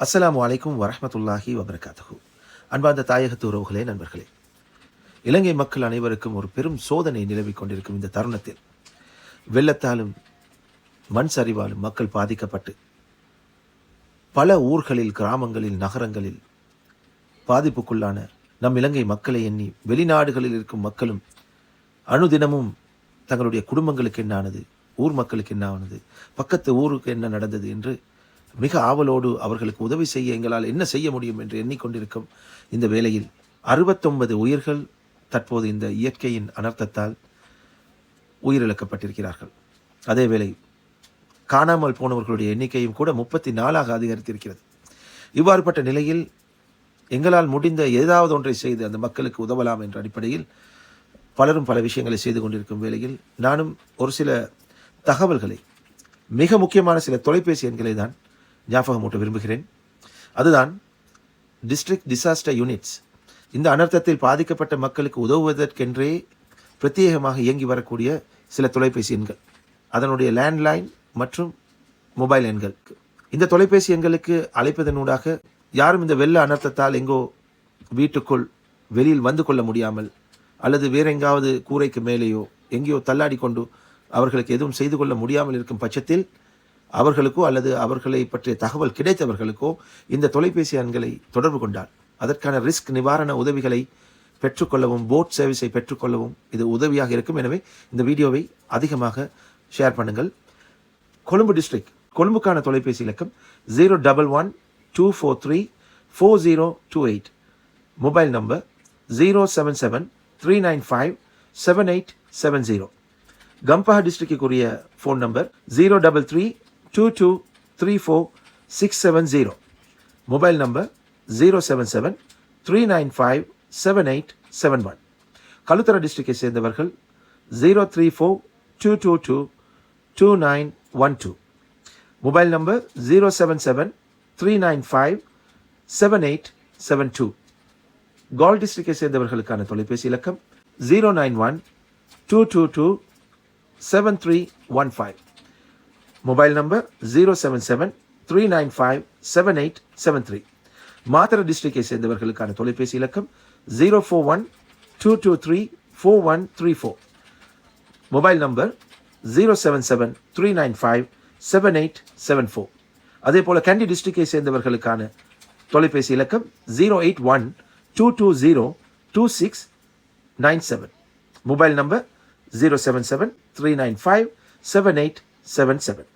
அஸ்லாம் அலைக்கும் வரமத்துல்லாஹி வபரகாத்துஹு. அன்பார்ந்த தாயகத்து உறவுகளே நண்பர்களே. இலங்கை மக்கள் அனைவருக்கும் ஒரு பெரும் சோதனை நிலவிக் கொண்டிருக்கும் இந்த தருணத்தில் வெள்ளத்தாலும் மண் சரிவாலும் மக்கள் பாதிக்கப்பட்டு பல ஊர்களில் கிராமங்களில் நகரங்களில் பாதிப்புக்குள்ளான நம் இலங்கை மக்களை எண்ணி வெளிநாடுகளில் இருக்கும் மக்களும் அனுதினமும் தங்களுடைய குடும்பங்களுக்கு என்ன ஆனது ஊர் மக்களுக்கு என்ன ஆனது பக்கத்து ஊருக்கு என்ன நடந்தது என்று மிக ஆவலோடு அவர்களுக்கு உதவி செய்ய எங்களால் என்ன செய்ய முடியும் என்று எண்ணிக்கொண்டிருக்கும் இந்த வேளையில் அறுபத்தொன்பது உயிர்கள் தற்போது இந்த இயற்கையின் அனர்த்தத்தால் உயிரிழக்கப்பட்டிருக்கிறார்கள். அதேவேளை காணாமல் போனவர்களுடைய எண்ணிக்கையும் கூட முப்பத்தி நாலாக அதிகரித்திருக்கிறது. இவ்வாறுபட்ட நிலையில் எங்களால் முடிந்த ஏதாவது ஒன்றை செய்து அந்த மக்களுக்கு உதவலாம் என்ற அடிப்படையில் பலரும் பல விஷயங்களை செய்து கொண்டிருக்கும் வேளையில் நானும் ஒரு சில தகவல்களை மிக முக்கியமான சில தொலைபேசி எண்களை தான் ஞாபகமூட்ட விரும்புகிறேன். அதுதான் டிஸ்ட்ரிக்ட் டிசாஸ்டர் யூனிட்ஸ் இந்த அனர்த்தத்தில் பாதிக்கப்பட்ட மக்களுக்கு உதவுவதற்கென்றே பிரத்யேகமாக இயங்கி வரக்கூடிய சில தொலைபேசி எண்கள். அதனுடைய லேண்ட்லைன் மற்றும் மொபைல் எண்கள் இந்த தொலைபேசி எண்களுக்கு அழைப்பதனூடாக யாரும் இந்த வெள்ள அனர்த்தத்தால் எங்கோ வீட்டுக்குள் வெளியில் வந்து கொள்ள முடியாமல் அல்லது வேற எங்காவது கூரைக்கு மேலேயோ எங்கேயோ தள்ளாடி கொண்டு அவர்களுக்கு எதுவும் செய்து கொள்ள முடியாமல் இருக்கும் பட்சத்தில் அவர்களுக்கோ அல்லது அவர்களை பற்றிய தகவல் கிடைத்தவர்களுக்கோ இந்த தொலைபேசி எண்களை தொடர்பு கொண்டால் அதற்கான ரிஸ்க் நிவாரண உதவிகளை பெற்றுக்கொள்ளவும் போட் சர்வீஸை பெற்றுக்கொள்ளவும் இது உதவியாக இருக்கும். எனவே இந்த வீடியோவை அதிகமாக ஷேர் பண்ணுங்கள். கொழும்பு டிஸ்ட்ரிக்ட் கொழும்புக்கான தொலைபேசி இலக்கம் zero double one two four three four zero two eight mobile number zero seven seven three nine five seven eight seven zero Gampaha டிஸ்ட்ரிக்டுக்குரிய phone number zero double three two two three four six seven zero mobile number zero seven seven three nine five seven eight seven one Kalutara டிஸ்ட்ரிக்டை சேர்ந்தவர்கள் zero three four two two two two nine one two mobile number zero seven seven three nine five seven eight seven two Galle டிஸ்ட்ரிக்டை சேர்ந்தவர்களுக்கான தொலைபேசி இலக்கம் zero nine one two two two seven three one five mobile number zero seven seven three nine five seven eight seven three Matara டிஸ்ட்ரிக்டை சேர்ந்தவர்களுக்கான தொலைபேசி இலக்கம் zero four one two two three four one three four mobile number zero seven seven three nine five seven eight seven four அதே போல் கேண்டி டிஸ்ட்ரிக்டை சேர்ந்தவர்களுக்கான தொலைபேசி இலக்கம் zero eight one two two zero two six nine seven mobile number zero seven seven three nine five seven eight seven seven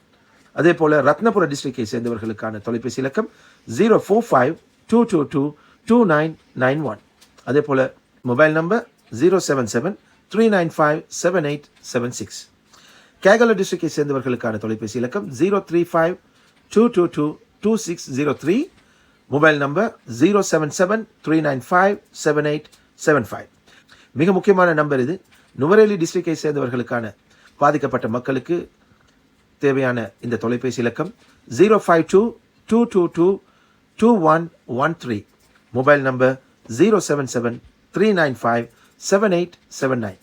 அதே போல் ரத்னபுர டிஸ்ட்ரிக்டை சேர்ந்தவர்களுக்கான தொலைபேசி இலக்கம் zero four five two two two two nine nine one அதே போல் mobile number zero seven seven three nine five seven eight seven six Kegalle டிஸ்ட்ரிக்டை சேர்ந்தவர்களுக்கான தொலைபேசி இலக்கம் zero three five two two two two six zero three mobile number zero seven seven three nine five seven eight seven five மிக முக்கியமான number இது. நுவரேலி டிஸ்ட்ரிக்டை சேர்ந்தவர்களுக்கான பாதிக்கப்பட்ட மக்களுக்கு தேவையான இந்த தொலைபேசி இலக்கம் zero five two two two two two one one three mobile number zero seven seven three nine five seven eight seven nine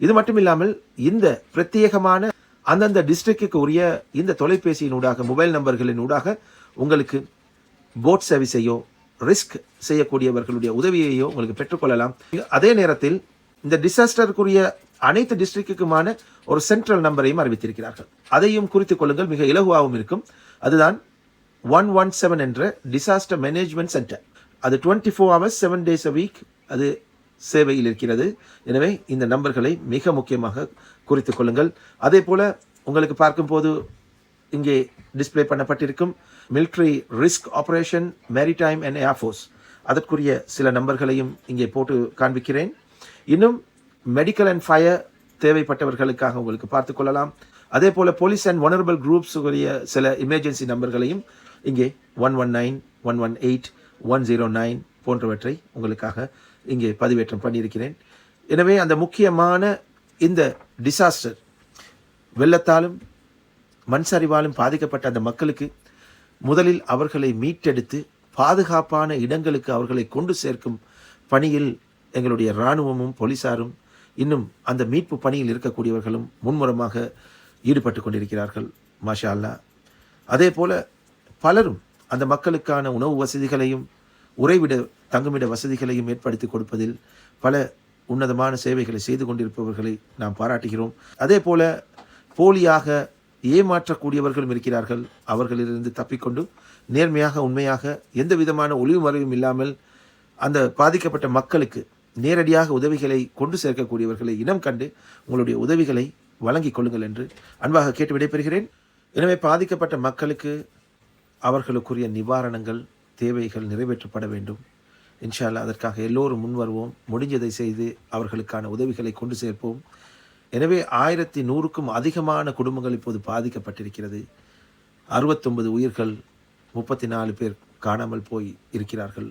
இது மட்டும் இல்லாமல் இந்த பிரத்யேகமான அந்தந்த டிஸ்ட்ரிக்டுக்கு உரிய இந்த தொலைபேசியின் ஊடாக மொபைல் நம்பர்களின் ஊடாக உங்களுக்கு போட் சர்வீஸையோ ரிஸ்க் செய்யக்கூடியவர்களுடைய உதவியையோ உங்களுக்கு பெற்றுக்கொள்ளலாம் அதே நேரத்தில் இந்த டிசாஸ்டருக்குரிய அனைத்து டிஸ்ட்ரிக்ட்டுக்குமான ஒரு சென்ட்ரல் நம்பரையும் அறிவித்திருக்கிறார்கள். அதையும் குறித்துக் கொள்ளுங்கள் மிக இலகுவாகவும் இருக்கும். அதுதான் ஒன் ஒன் செவன் என்ற டிசாஸ்டர் மேனேஜ்மெண்ட் சென்டர் அது twenty four hours seven days a week அது சேவையில் இருக்கிறது. எனவே இந்த நம்பர்களை மிக முக்கியமாக குறித்துக் கொள்ளுங்கள். அதே போல உங்களுக்கு பார்க்கும்போது இங்கே display பண்ணப்பட்டிருக்கும் military risk operation maritime and air force அதற்குரிய சில நம்பர்களையும் இங்கே போட்டு காண்பிக்கிறேன். இன்னும் மெடிக்கல் அண்ட் ஃபயர் தேவைப்பட்டவர்களுக்காக உங்களுக்கு பார்த்துக்கொள்ளலாம் அதே போல் போலீஸ் அண்ட் ஒனரபிள் குரூப்ஸ் உரிய சில எமர்ஜென்சி நம்பர்களையும் இங்கே one one nine one one eight one zero nine போன்றவற்றை உங்களுக்காக இங்கே பதிவேற்றம் பண்ணியிருக்கிறேன். எனவே அந்த முக்கியமான இந்த டிசாஸ்டர் வெள்ளத்தாலும் மண் சரிவாலும் பாதிக்கப்பட்ட அந்த மக்களுக்கு முதலில் அவர்களை மீட்டெடுத்து பாதுகாப்பான இடங்களுக்கு அவர்களை கொண்டு சேர்க்கும் பணியில் எங்களுடைய இராணுவமும் போலீசாரும் இன்னும் அந்த மீட்பு பணியில் இருக்கக்கூடியவர்களும் முன்முறமாக ஈடுபட்டு கொண்டிருக்கிறார்கள் மாஷா அல்லாஹ் அதே போல பலரும் அந்த மக்களுக்கான உணவு வசதிகளையும் உறைவிட தங்குமிட வசதிகளையும் ஏற்படுத்தி கொடுப்பதில் பல உன்னதமான சேவைகளை செய்து கொண்டிருப்பவர்களை நாம் பாராட்டுகிறோம். அதே போல போலியாக ஏமாற்றக்கூடியவர்களும் இருக்கிறார்கள். அவர்களிலிருந்து தப்பிக்கொண்டு நேர்மையாக உண்மையாக எந்த விதமான ஒளிவு மறைவும் இல்லாமல் அந்த பாதிக்கப்பட்ட மக்களுக்கு நேரடியாக உதவிகளை கொண்டு சேர்க்கக்கூடியவர்களை இனம் கண்டு உங்களுடைய உதவிகளை வழங்கிக் கொள்ளுங்கள் என்று அன்பாக கேட்டு விடைபெறுகிறேன். எனவே பாதிக்கப்பட்ட மக்களுக்கு அவர்களுக்குரிய நிவாரணங்கள் தேவைகள் நிறைவேற்றப்பட வேண்டும். இன்ஷால்லா அதற்காக எல்லோரும் முன் வருவோம். முடிஞ்சதை செய்து அவர்களுக்கான உதவிகளை கொண்டு சேர்ப்போம். எனவே ஆயிரத்தி நூறுக்கும் அதிகமான குடும்பங்கள் இப்போது பாதிக்கப்பட்டிருக்கிறது. அறுபத்தொன்பது உயிர்கள் முப்பத்தி நாலு பேர் காணாமல் போய் இருக்கிறார்கள்.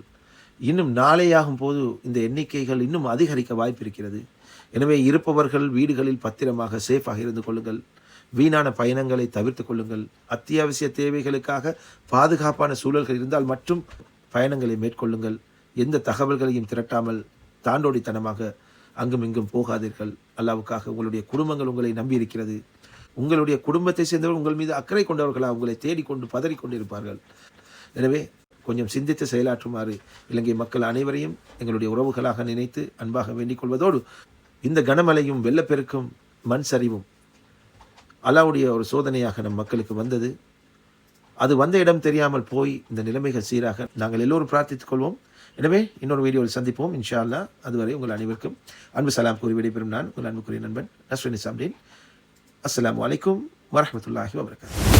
இன்னும் நாளையாகும் போது இந்த எண்ணிக்கைகள் இன்னும் அதிகரிக்க வாய்ப்பு இருக்கிறது எனவே இருப்பவர்கள் வீடுகளில் பத்திரமாக சேஃபாக இருந்து கொள்ளுங்கள். வீணான பயணங்களை தவிர்த்து கொள்ளுங்கள். அத்தியாவசிய தேவைகளுக்காக பாதுகாப்பான சூழல்கள் இருந்தால் மட்டும் பயணங்களை மேற்கொள்ளுங்கள். எந்த தகவல்களையும் திரட்டாமல் தாண்டோடித்தனமாக அங்கும் இங்கும் போகாதீர்கள். அல்லாவுக்காக உங்களுடைய குடும்பங்கள் உங்களை நம்பி இருக்கிறது உங்களுடைய குடும்பத்தை சேர்ந்தவர்கள் உங்கள் மீது அக்கறை கொண்டவர்களாக உங்களை தேடிக்கொண்டு பதறிக்கொண்டிருப்பார்கள். எனவே கொஞ்சம் சிந்தித்து செயலாற்றுமாறு இலங்கை மக்கள் அனைவரையும் எங்களுடைய உறவுகளாக நினைத்து அன்பாக வேண்டிக் கொள்வதோடு இந்த கனமழையும் வெள்ளப்பெருக்கும் மண் சரிவும் அல்லாவுடைய ஒரு சோதனையாக நம் மக்களுக்கு வந்தது. அது வந்த இடம் தெரியாமல் போய் இந்த நிலைமைகள் சீராக நாங்கள் எல்லோரும் பிரார்த்தித்துக் கொள்வோம். எனவே இன்னொரு வீடியோவில் சந்திப்போம். இன்ஷா அல்லா அதுவரை உங்கள் அனைவருக்கும் அன்பு சலாம் கூறி விடைபெறும் நான் உங்கள் அன்புக்குரிய நண்பன் நஸ்ரின் நிசாம்டீன் அஸ்லாம் வலைக்கும் வரமத்துல்லாஹி வபரகாத்துஹு